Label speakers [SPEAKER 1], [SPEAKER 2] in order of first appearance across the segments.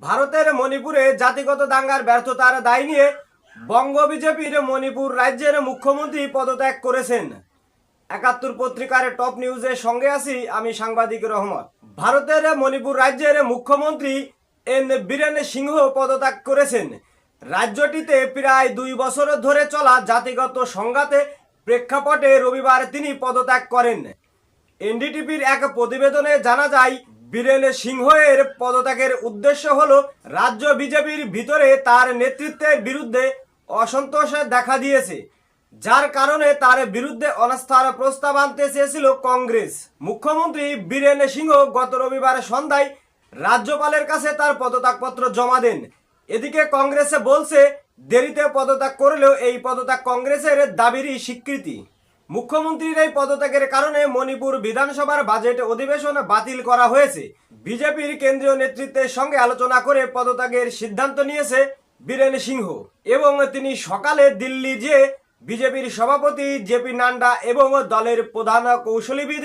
[SPEAKER 1] ভারতের মণিপুরে জাতিগত দাঙ্গার ব্যর্থতার দায় নিয়ে বঙ্গ বিজেপির মণিপুর রাজ্যের মুখ্যমন্ত্রী পদত্যাগ করেছেন। একাত্তর পত্রিকার টপ নিউজের সঙ্গে আছি আমি সাংবাদিক রহমত ভারতের মণিপুর রাজ্যের মুখ্যমন্ত্রী এন বীরেন সিংহ পদত্যাগ করেছেন। রাজ্যটিতে প্রায় দুই বছর ধরে চলা জাতিগত সংঘাতে প্রেক্ষাপটে রবিবার তিনি পদত্যাগ করেন। এনডিটিভির এক প্রতিবেদনে জানা যায় বীরেন সিংহ এর পদত্যাগের উদ্দেশ্য হল রাজ্য বিজেপির ভিতরে তার নেতৃত্বের বিরুদ্ধে অসন্তোষ দেখা দিয়েছে। যার কারণে তার বিরুদ্ধে অনাস্থার প্রস্তাব আনতে চেয়েছিল কংগ্রেস। মুখ্যমন্ত্রী বীরেন সিংহ গত রবিবার সন্ধ্যায় রাজ্যপালের কাছে তার পদত্যাগপত্র জমা দেন। এদিকে কংগ্রেসে বলছে, দেরিতে পদত্যাগ করলেও এই পদত্যাগ কংগ্রেসের দাবিরই স্বীকৃতি। মুখ্যমন্ত্রীর এই পদত্যাগের কারণে মণিপুর বিধানসভার বাজেট অধিবেশন বাতিল করা হয়েছে। বিজেপির কেন্দ্রীয় নেতৃত্বের সঙ্গে আলোচনা করে পদত্যাগের সিদ্ধান্ত নিয়েছে বীরেন সিংহ এবং তিনি সকালে দিল্লি যে বিজেপির সভাপতি জেপি নান্ডা এবং দলের প্রধান কৌশলীবিদ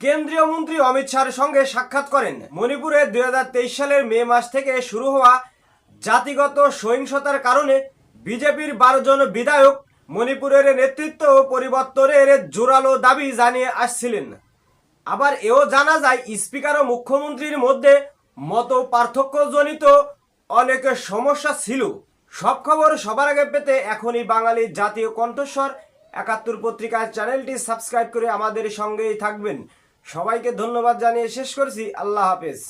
[SPEAKER 1] কেন্দ্রীয় মন্ত্রী অমিত শাহর সঙ্গে সাক্ষাৎ করেন। মণিপুরে দুই হাজার তেইশ সালের মে মাস থেকে শুরু হওয়া জাতিগত সহিংসতার কারণে বিজেপির বারো জন বিধায়ক মণিপুরের নেতৃত্ব পরিবর্তনের জোরালো দাবি জানিয়ে আসছিলেন। আবার এও জানা যায়, স্পিকার ও মুখ্যমন্ত্রীর মধ্যে মত পার্থক্যজনিত অনেক সমস্যা ছিল। সব খবর সবার আগে পেতে এখনই বাঙালির জাতীয় কণ্ঠস্বর একাত্তর পত্রিকার চ্যানেলটি সাবস্ক্রাইব করে আমাদের সঙ্গেই থাকবেন। সবাইকে ধন্যবাদ জানিয়ে শেষ করছি। আল্লাহ হাফেজ।